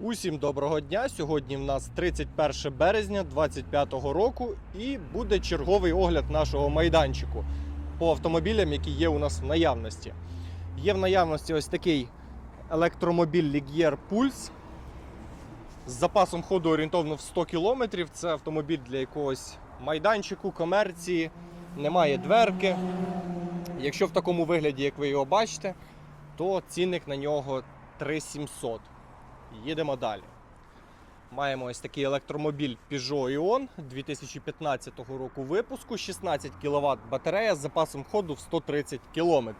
Усім доброго дня! Сьогодні в нас 31 березня 2025 року і буде черговий огляд нашого майданчику по автомобілям, які є у нас в наявності. Є в наявності ось такий електромобіль Ligier Pulse з запасом ходу орієнтовно в 100 км. Це автомобіль для якогось майданчику, комерції, немає дверки. Якщо в такому вигляді, як ви його бачите, то цінник на нього 3700. Їдемо далі. Маємо ось такий електромобіль Peugeot Ion 2015 року випуску, 16 кВт батарея з запасом ходу в 130 км.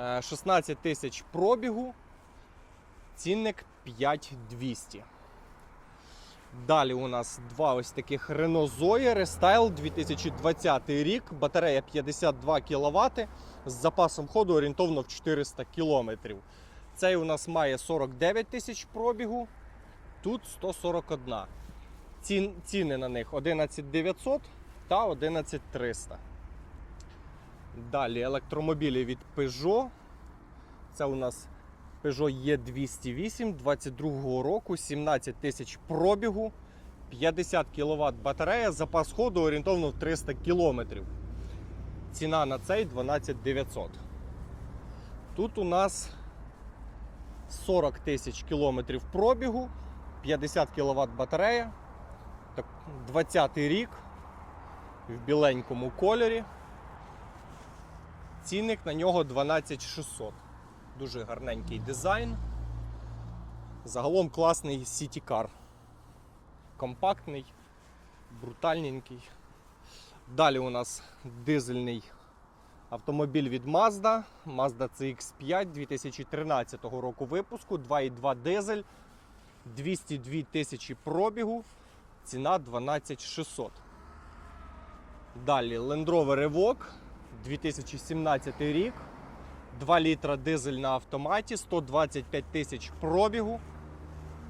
Е, 16 тисяч пробігу, цінник 5200. Далі у нас два ось таких Renault Zoe Restyle 2020 рік, батарея 52 кВт з запасом ходу орієнтовно в 400 км. Цей у нас має 49 тисяч пробігу, тут 141. Цін, ціни на них 11900 та 11300. Далі електромобілі від Peugeot. Це у нас Peugeot E208 22 року, 17 тисяч пробігу, 50 кВт батарея, запас ходу орієнтовно 300 км. Ціна на цей 12900. Тут у нас 40 тисяч кілометрів пробігу, 50 кВт батарея, так, 20 рік в біленькому кольорі. Цінник на нього 12600. Дуже гарненький дизайн. Загалом класний Car. Компактний, брутальненький. Далі у нас дизельний Автомобіль від Mazda, Mazda CX5 2013 року випуску, 2,2 дизель, 202 тисячі пробігу, ціна 12600. Далі Land Rover Evoque 2017 рік, 2 літра дизель на автоматі, 125 тисяч пробігу,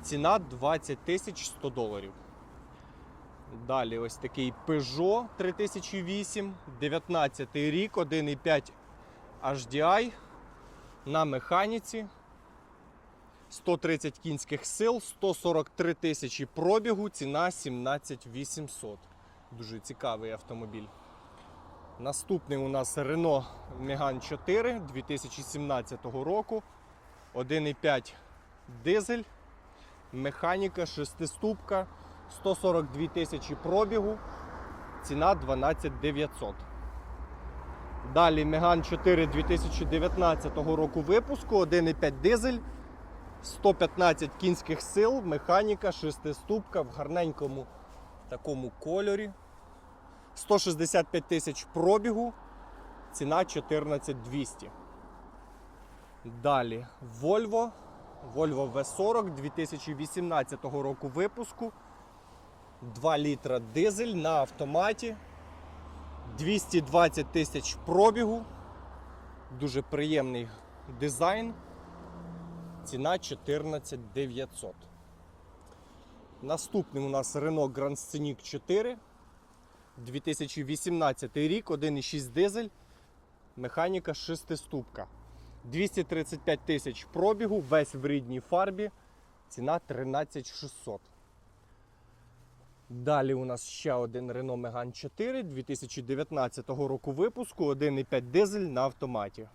ціна 20 тисяч 100 доларів. Далі ось такий Peugeot 3008, 19 рік, 1,5 HDI на механіці. 130 кінських сил, 143 тисячі пробігу, ціна 17800. Дуже цікавий автомобіль. Наступний у нас Renault Megane 4 2017 року. 1,5 дизель, механіка, шестиступка. 142 тисячі пробігу, ціна 12 900. Далі Megane 4 2019 року випуску, 1,5 дизель, 115 кінських сил, механіка, шестиступка в гарненькому такому кольорі. 165 тисяч пробігу, ціна 14 200. Далі Volvo, Volvo V40 2018 року випуску. 2 літра дизель на автоматі. 220 тисяч пробігу. Дуже приємний дизайн. Ціна 14 900. Наступний у нас Renault Grand Scenic 4. 2018 рік, 1,6 дизель. Механіка шестиступка. 235 тисяч пробігу, весь в рідній фарбі. Ціна 13 600. Далі у нас ще один Renault Megane 4 2019 року випуску, 1,5 дизель на автоматі.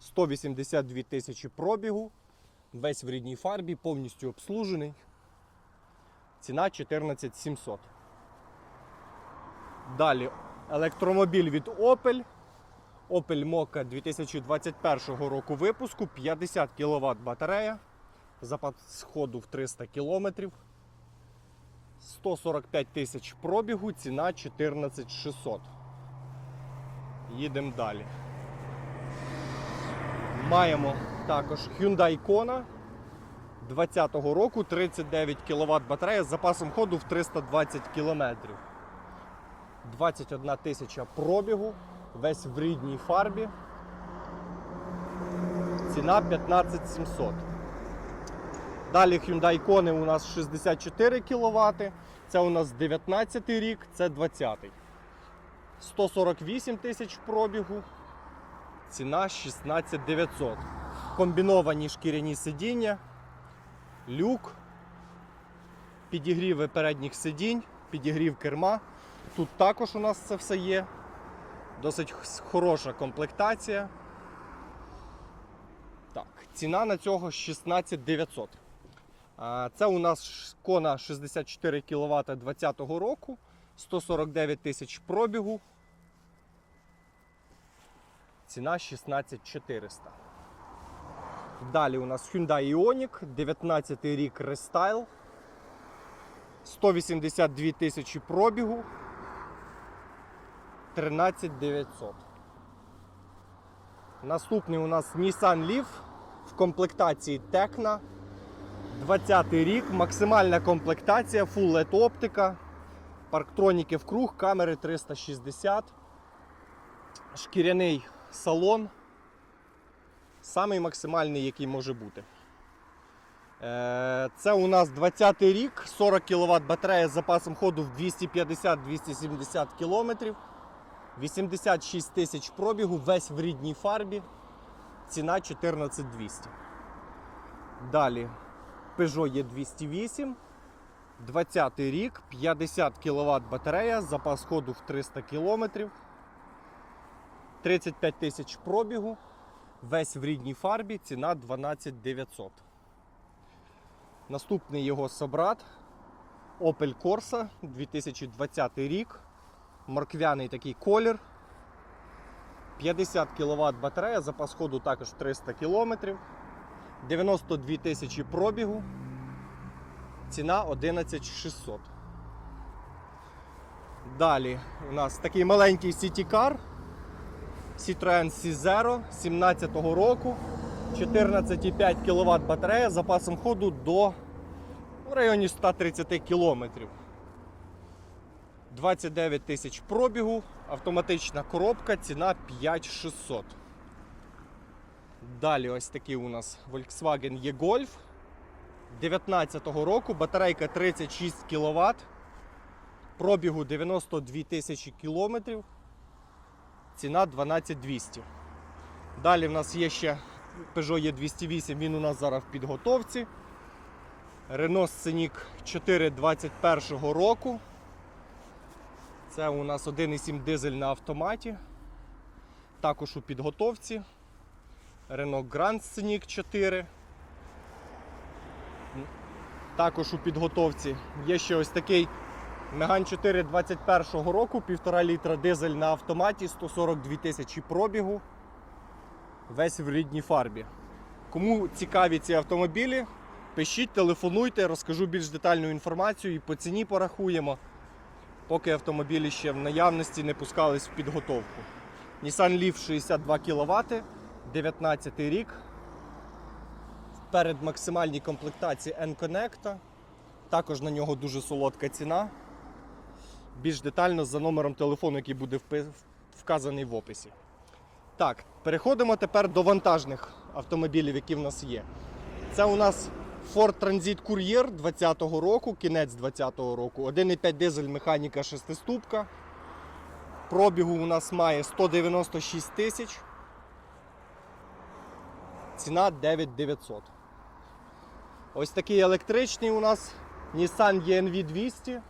182 тисячі пробігу, весь в рідній фарбі, повністю обслужений. Ціна 14 700. Далі електромобіль від Opel. Opel Mokka 2021 року випуску, 50 кВт батарея, запас ходу в 300 км. 145 тисяч пробігу, ціна 14 600. Їдемо далі. Маємо також Hyundai Kona 2020 року 39 кВт батарея з запасом ходу в 320 км. 21 тисяча пробігу, весь в рідній фарбі. Ціна 15 700. Далі Hyundai Kona у нас 64 кВт. Це у нас 19 рік, це 20. 148 тисяч пробігу. Ціна 16 900. Комбіновані шкіряні сидіння. люк, підігріви передніх сидінь, підігрів керма. Тут також у нас це все є. Досить хороша комплектація. Так, ціна на цього 16 900. Це у нас Кона 64 кВт 2020 року, 149 тисяч пробігу. Ціна 16 400. Далі у нас Hyundai Ioniq, 19 рік рестайл, 182 тисячі пробігу, 13 900. Наступний у нас Nissan Leaf в комплектації Tecna. 20 рік, максимальна комплектація, Full LED оптика, парктроніки в круг, камери 360, шкіряний салон. Самий максимальний, який може бути. Е, Це у нас 20 й рік, 40 кВт батарея з запасом ходу в 250-270 км, 86 тисяч пробігу, весь в рідній фарбі. Ціна 14200. Далі Peugeot E208, 20 рік, 50 кВт батарея, запас ходу в 300 км, 35 тисяч пробігу, весь в рідній фарбі, ціна 12 900. Наступний його собрат Opel Corsa 2020 рік. Морквяний такий колір. 50 кВт батарея, запас ходу також 300 км. 92 тисячі пробігу. Ціна 11 600. Далі у нас такий маленький Car. Citroen C0 17-го року. 14,5 кВт батарея з запасом ходу до в районі 130 км. 29 тисяч пробігу, автоматична коробка, ціна 5600. Далі ось такий у нас Volkswagen E-Golf 19-го року, батарейка 36 кВт, пробігу 92 тисячі кілометрів, ціна 12200. Далі в нас є ще Peugeot E208, він у нас зараз в підготовці. Renault Scenic 4 21 року. Це у нас 1,7 дизель на автоматі. Також у підготовці. Renault Grand Scenic 4. Також у підготовці є ще ось такий Megane 4 21 року, 1,5 літра дизель на автоматі, 142 тисячі пробігу. Весь в рідній фарбі. Кому цікаві ці автомобілі, пишіть, телефонуйте, розкажу більш детальну інформацію і по ціні порахуємо, поки автомобілі ще в наявності не пускались в підготовку. Nissan Leaf 62 кВт, 19 рік. Перед максимальній комплектації N-Connect. Також на нього дуже солодка ціна. Більш детально за номером телефону, який буде вказаний в описі. Так, переходимо тепер до вантажних автомобілів, які в нас є. Це у нас Ford Transit Courier 20-го року, кінець 20-го року. 1,5 дизель механіка 6-ступка. Пробігу у нас має 196 тисяч. Ціна 9900. Ось такий електричний у нас Nissan ENV 200.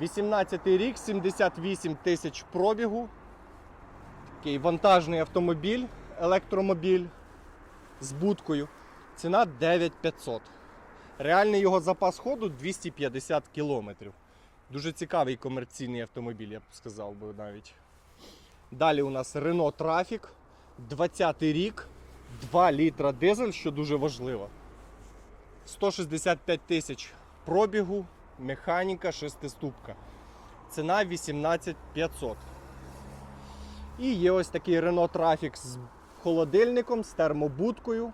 18 рік, 78 тисяч пробігу. Такий вантажний автомобіль, електромобіль з будкою. Ціна 9500. Реальний його запас ходу 250 кілометрів. Дуже цікавий комерційний автомобіль, я б сказав би навіть. Далі у нас Renault Trafic, 20 рік, 2 літра дизель, що дуже важливо. 165 тисяч пробігу, механіка, шестиступка. Ціна 18500. І є ось такий Renault Trafic з холодильником, з термобудкою.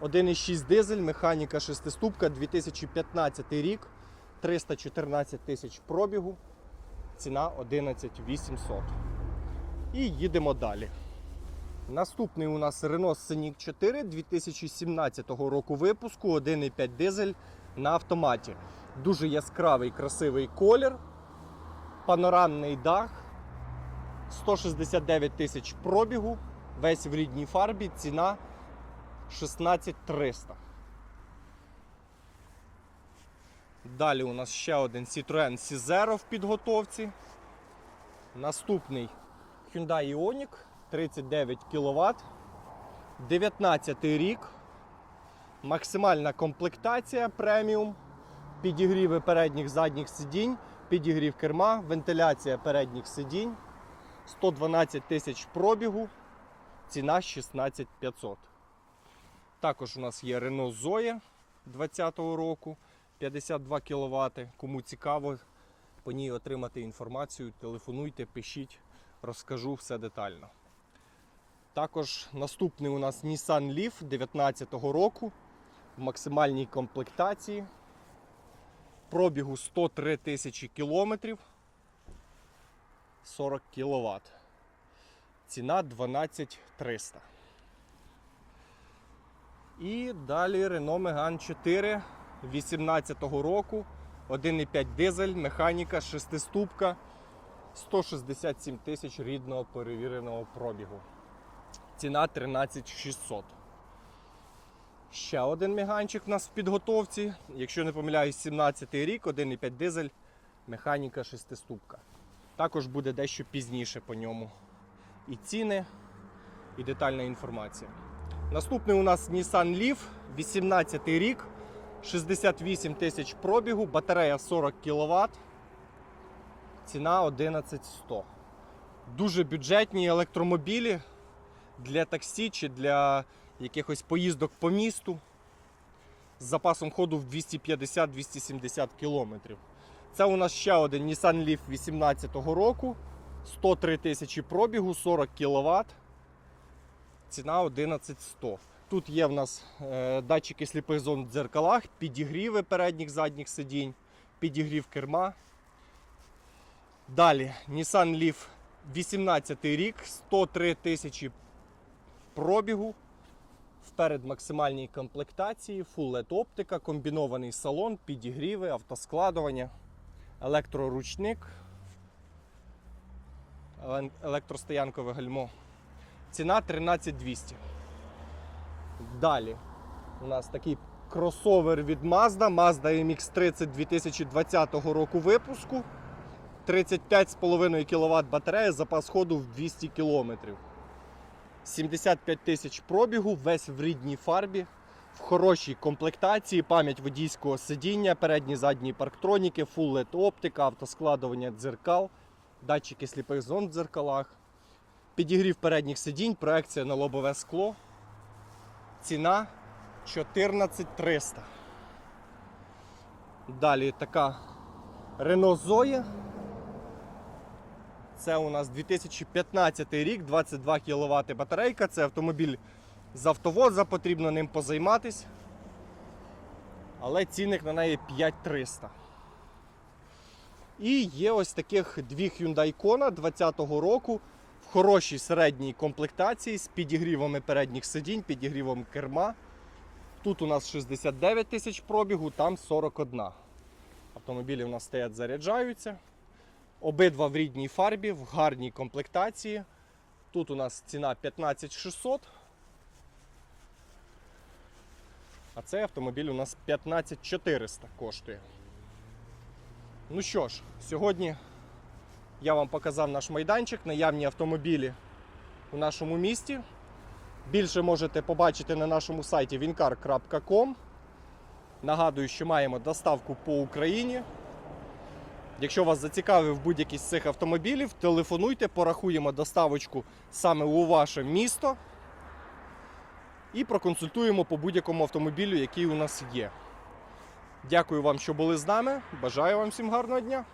1,6 дизель, механіка шестиступка, 2015 рік, 314 тисяч пробігу, ціна 11 800. І їдемо далі. Наступний у нас Renault Scenic 4 2017 року випуску, 1,5 дизель на автоматі. Дуже яскравий, красивий колір, панорамний дах, 169 тисяч пробігу, весь в рідній фарбі, ціна 16300. Далі у нас ще один Citroen C0 в підготовці. Наступний Hyundai Ioniq 39 кВт. 19 рік. Максимальна комплектація преміум. Підігріви передніх задніх сидінь, підігрів керма, вентиляція передніх сидінь. 112 тисяч пробігу. Ціна 16500. Також у нас є Renault Zoe 2020 року 52 кВт. Кому цікаво по ній отримати інформацію, телефонуйте, пишіть, розкажу все детально. Також наступний у нас Nissan Leaf 2019 року в максимальній комплектації. Пробігу 103 тисячі кілометрів. 40 кВт. Ціна 12300. І далі Renault Megane 4 18 року. 1,5 дизель, механіка, шестиступка, 167 тисяч рідного перевіреного пробігу. Ціна 13600. Ще один меганчик у нас в підготовці. Якщо не помиляюсь, 17 рік, 1,5 дизель, механіка шестиступка. Також буде дещо пізніше по ньому. І ціни, і детальна інформація. Наступний у нас Nissan Leaf, 18 рік, 68 тисяч пробігу, батарея 40 кВт. Ціна 11100. Дуже бюджетні електромобілі для таксі чи для якихось поїздок по місту з запасом ходу в 250-270 км. Це у нас ще один Nissan Leaf 2018 року. 103 тисячі пробігу, 40 кВт. Ціна 11100. Тут є в нас е, датчики сліпих зон в дзеркалах, підігріви передніх задніх сидінь, підігрів керма. Далі Nissan Leaf 18 рік, 103 тисячі пробігу. Вперед максимальній комплектації, LED оптика, комбінований салон, підігріви, автоскладування, електроручник, електростоянкове гальмо. Ціна 13200. Далі у нас такий кросовер від Mazda, Mazda MX-30 2020 року випуску. 35,5 кВт батарея, запас ходу в 200 км. 75 тисяч пробігу, весь в рідній фарбі, в хорошій комплектації, пам'ять водійського сидіння, передні задні парктроніки, Full LED оптика, автоскладування дзеркал, датчики сліпих зон в дзеркалах, підігрів передніх сидінь, проекція на лобове скло. Ціна 14300. Далі така Renault Zoe. Це у нас 2015 рік, 22 кВт батарейка. Це автомобіль з автовоза, потрібно ним позайматись. Але цінник на неї 5300. І є ось таких дві Hyundai Kona 2020 року в хорошій середній комплектації з підігрівами передніх сидінь, підігрівом керма. Тут у нас 69 тисяч пробігу, там 41. Автомобілі у нас стоять, заряджаються. Обидва в рідній фарбі, в гарній комплектації. Тут у нас ціна 15600. А цей автомобіль у нас 15400 коштує. Ну що ж, сьогодні я вам показав наш майданчик, наявні автомобілі у нашому місті. Більше можете побачити на нашому сайті wincar.com. Нагадую, що маємо доставку по Україні. Якщо вас зацікавив будь-який з цих автомобілів, телефонуйте, порахуємо доставочку саме у ваше місто і проконсультуємо по будь-якому автомобілю, який у нас є. Дякую вам, що були з нами. Бажаю вам всім гарного дня!